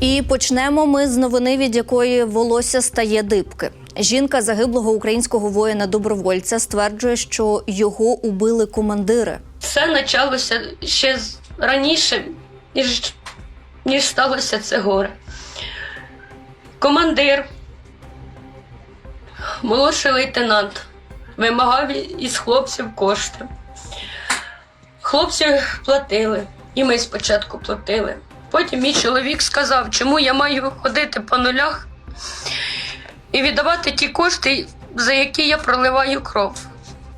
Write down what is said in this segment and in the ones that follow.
І почнемо ми з новини, від якої волосся стає дибки. Жінка загиблого українського воїна-добровольця стверджує, що його убили командири. Все почалося ще раніше, ніж, ніж сталося це горе. Командир, молодший лейтенант, вимагав із хлопців кошти. Хлопці платили, і ми спочатку платили. Потім мій чоловік сказав, чому я маю ходити по нулях і віддавати ті кошти, за які я проливаю кров.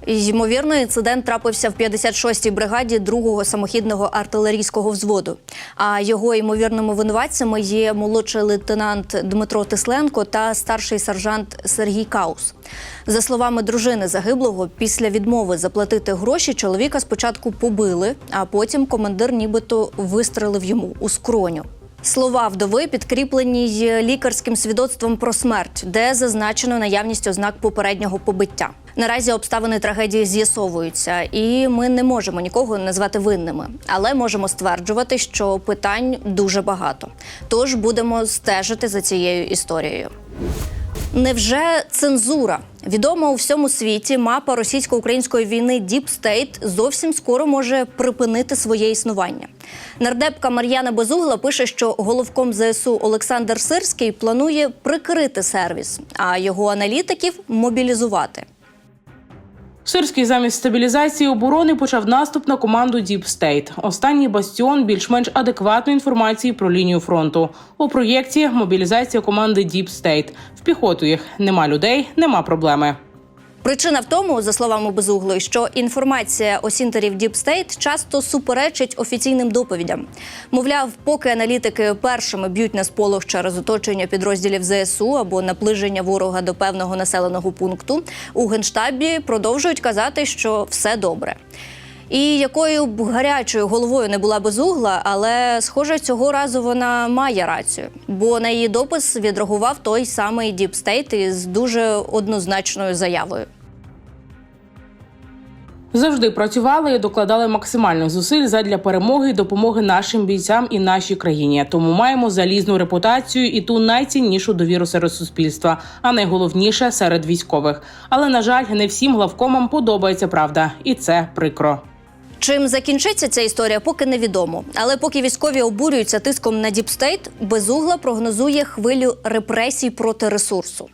Ймовірно, інцидент трапився в 56-й бригаді 2-го самохідного артилерійського взводу. А його ймовірними винуватцями є молодший лейтенант Дмитро Тисленко та старший сержант Сергій Каус. За словами дружини загиблого, після відмови заплатити гроші чоловіка спочатку побили, а потім командир нібито вистрелив йому у скроню. Слова вдови підкріплені лікарським свідоцтвом про смерть, де зазначено наявність ознак попереднього побиття. Наразі обставини трагедії з'ясовуються, і ми не можемо нікого назвати винними, але можемо стверджувати, що питань дуже багато. Тож будемо стежити за цією історією. Невже цензура? Відома у всьому світі мапа російсько-української війни Deep State зовсім скоро може припинити своє існування. Нардепка Мар'яна Безугла пише, що головком ЗСУ Олександр Сирський планує прикрити сервіс, а його аналітиків мобілізувати. Сирський замість стабілізації оборони почав наступ на команду Діп Стейт. Останній бастіон більш-менш адекватної інформації про лінію фронту. У проєкті мобілізація команди Діп Стейт. В піхоту їх нема людей, нема проблеми. Причина в тому, за словами Безуглої, що інформація осінтерів State часто суперечить офіційним доповідям. Мовляв, поки аналітики першими б'ють на сполох через оточення підрозділів ЗСУ або наближення ворога до певного населеного пункту, у генштабі продовжують казати, що все добре. І якою б гарячою головою не була безугла, але схоже, цього разу вона має рацію, бо на її допис відреагував той самий State із дуже однозначною заявою. Завжди працювали і докладали максимальних зусиль задля перемоги і допомоги нашим бійцям і нашій країні. Тому маємо залізну репутацію і ту найціннішу довіру серед суспільства, а найголовніше серед військових. Але на жаль, не всім главкомам подобається правда, і це прикро. Чим закінчиться ця історія, поки невідомо. Але поки військові обурюються тиском на діпстейт, безугла прогнозує хвилю репресій проти ресурсу.